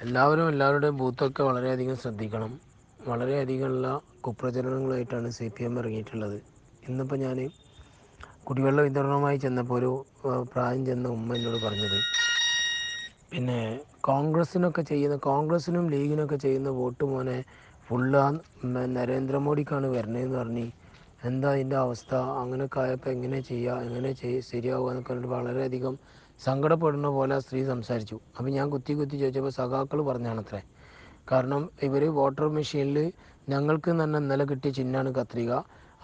എല്ലാവരും എല്ലാവരുടെയും ബൂത്തൊക്കെ വളരെയധികം ശ്രദ്ധിക്കണം. വളരെയധികമുള്ള കുപ്രചരണങ്ങളായിട്ടാണ് സി പി എം ഇറങ്ങിയിട്ടുള്ളത്. ഇന്നിപ്പോൾ ഞാൻ കുടിവെള്ള വിതരണവുമായി ചെന്നപ്പോൾ ഒരു പ്രായം ചെന്ന ഉമ്മ എന്നോട് പറഞ്ഞത്. പിന്നെ കോൺഗ്രസ്സിനൊക്കെ ചെയ്യുന്ന കോൺഗ്രസ്സിനും ലീഗിനൊക്കെ ചെയ്യുന്ന വോട്ട് മോനെ ഫുള്ള് നരേന്ദ്രമോദിക്കാണ് വരണേന്ന് പറഞ്ഞ് എന്താ അതിന്റെ അവസ്ഥ? അങ്ങനെയൊക്കെ ആയപ്പോൾ എങ്ങനെ ചെയ്യുക എങ്ങനെ ശരിയാവുക എന്നൊക്കെ പറഞ്ഞിട്ട് വളരെയധികം സങ്കടപ്പെടുന്ന പോലെ ആ സ്ത്രീ സംസാരിച്ചു. അപ്പോൾ ഞാൻ കുത്തി കുത്തി ചോദിച്ചപ്പോൾ സഖാക്കൾ പറഞ്ഞാണത്രേ. കാരണം ഇവർ വോട്ടർ മെഷീനിൽ ഞങ്ങൾക്ക് തന്നെ ഇന്നലെ കിട്ടിയ ചിഹ്നമാണ് കത്രിക.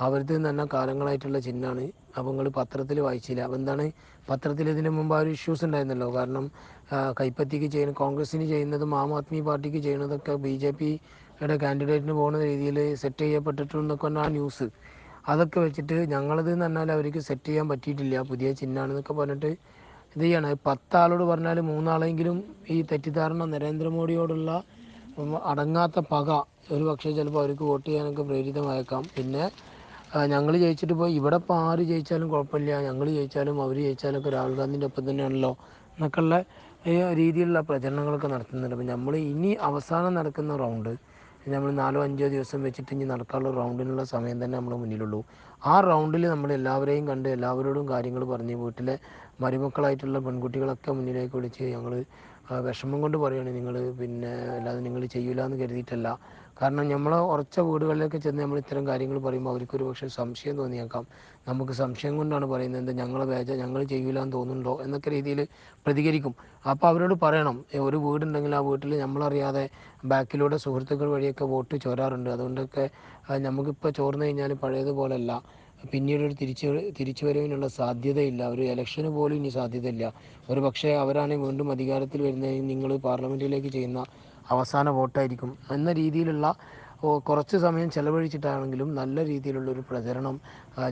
അവർക്ക് തന്നെ കാലങ്ങളായിട്ടുള്ള ചിഹ്നമാണ് അപ്പോൾ നിങ്ങൾ പത്രത്തിൽ വായിച്ചില്ല. അപ്പോൾ എന്താണ്? പത്രത്തിൽ ഇതിന് മുമ്പ് ആ ഒരു ഇഷ്യൂസ് ഉണ്ടായിരുന്നല്ലോ. കാരണം കൈപ്പത്തിക്ക് ചെയ്യുന്ന കോൺഗ്രസിന് ചെയ്യുന്നതും ആം ആദ്മി പാർട്ടിക്ക് ചെയ്യുന്നതൊക്കെ ബി ജെ പിയുടെ കാൻഡിഡേറ്റിന് പോകുന്ന രീതിയിൽ സെറ്റ് ചെയ്യപ്പെട്ടിട്ടുണ്ടെന്നൊക്കെ ആ ന്യൂസ് അതൊക്കെ വെച്ചിട്ട് ഞങ്ങളത് എന്ന് പറഞ്ഞാൽ അവർക്ക് സെറ്റ് ചെയ്യാൻ പറ്റിയിട്ടില്ല. പുതിയ ചിഹ്നമാണെന്നൊക്കെ പറഞ്ഞിട്ട് ഇത് ചെയ്യണം പത്താളോട് പറഞ്ഞാൽ മൂന്നാളെങ്കിലും ഈ തെറ്റിദ്ധാരണ നരേന്ദ്രമോദിയോടുള്ള അടങ്ങാത്ത പക ഒരു പക്ഷേ ചിലപ്പോൾ അവർക്ക് വോട്ട് ചെയ്യാനൊക്കെ പ്രേരിതമായേക്കാം. പിന്നെ ഞങ്ങൾ ജയിച്ചിട്ട് പോയി ഇവിടെ ഇപ്പോൾ ആര് ജയിച്ചാലും കുഴപ്പമില്ല. ഞങ്ങൾ ജയിച്ചാലും അവർ ജയിച്ചാലും ഒക്കെ രാഹുൽ ഗാന്ധിന്റെ ഒപ്പം തന്നെയാണല്ലോ എന്നൊക്കെയുള്ള രീതിയിലുള്ള പ്രചരണങ്ങളൊക്കെ നടത്തുന്നുണ്ട്. അപ്പം നമ്മൾ ഇനി അവസാനം നടക്കുന്ന റൗണ്ട് നമ്മൾ നാലോ അഞ്ചോ ദിവസം വെച്ചിട്ട് ഇനി നടക്കാനുള്ള റൗണ്ടിനുള്ള സമയം തന്നെ നമ്മൾ മുന്നിലുള്ളൂ. ആ റൗണ്ടിൽ നമ്മൾ എല്ലാവരെയും കണ്ട് എല്ലാവരോടും കാര്യങ്ങൾ പറഞ്ഞ് വീട്ടിലെ മരുമക്കളായിട്ടുള്ള പെൺകുട്ടികളൊക്കെ മുന്നിലേക്ക് വിളിച്ച് ഞങ്ങൾ വിഷമം കൊണ്ട് പറയുകയാണ് നിങ്ങൾ പിന്നെ അല്ലാതെ നിങ്ങൾ ചെയ്യില്ല എന്ന് കരുതിയിട്ടല്ല. കാരണം നമ്മൾ ഉറച്ച വീടുകളിലൊക്കെ ചെന്ന് നമ്മൾ ഇത്തരം കാര്യങ്ങൾ പറയുമ്പോൾ അവർക്കൊരു പക്ഷേ സംശയം തോന്നിയേക്കാം. നമുക്ക് സംശയം കൊണ്ടാണ് പറയുന്നത് എന്താ ഞങ്ങളെ വേജ ഞങ്ങൾ ചെയ്യില്ല എന്ന് തോന്നുന്നുണ്ടോ എന്നൊക്കെ രീതിയിൽ പ്രതികരിക്കും. അപ്പോൾ അവരോട് പറയണം "ഏ, ഒരു വീടുണ്ടെങ്കിൽ ആ വീട്ടിൽ നമ്മളറിയാതെ ബാക്കിലൂടെ സുഹൃത്തുക്കൾ വഴിയൊക്കെ വോട്ട് ചോരാറുണ്ട്. അതുകൊണ്ടൊക്കെ നമുക്കിപ്പോൾ ചോർന്നു കഴിഞ്ഞാൽ പഴയതുപോലല്ല. പിന്നീട് ഒരു തിരിച്ചു വരവിനുള്ള സാധ്യതയില്ല. ഒരു ഇലക്ഷന് പോലും ഇനി സാധ്യതയില്ല. ഒരു പക്ഷേ അവരാണ് വീണ്ടും അധികാരത്തിൽ വരുന്നത്. നിങ്ങൾ പാർലമെന്റിലേക്ക് ചെയ്യുന്ന അവസാന വോട്ടായിരിക്കും. എന്ന രീതിയിലുള്ള കുറച്ച് സമയം ചെലവഴിച്ചിട്ടാണെങ്കിലും നല്ല രീതിയിലുള്ള ഒരു പ്രചരണം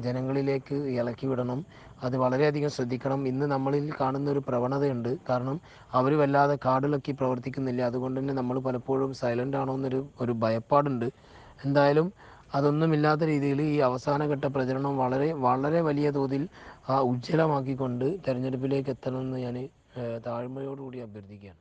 ജനങ്ങളിലേക്ക് ഇളക്കി വിടണം. അത് വളരെയധികം ശ്രദ്ധിക്കണം. ഇന്ന് നമ്മളിൽ കാണുന്ന ഒരു പ്രവണതയുണ്ട്. കാരണം അവർ വല്ലാതെ കാടിളക്കി പ്രവർത്തിക്കുന്നില്ല. അതുകൊണ്ട് തന്നെ നമ്മൾ പലപ്പോഴും സൈലന്റ് ആണോ എന്നൊരു ഒരു ഭയപ്പാടുണ്ട്. എന്തായാലും അതൊന്നുമില്ലാത്ത രീതിയിൽ ഈ അവസാനഘട്ട പ്രചരണം വളരെ വളരെ വലിയ തോതിൽ ഉജ്ജ്വലമാക്കിക്കൊണ്ട് തെരഞ്ഞെടുപ്പിലേക്ക് എത്തണമെന്ന് ഞാൻ താഴ്മയോടുകൂടി അഭ്യർത്ഥിക്കുകയാണ്.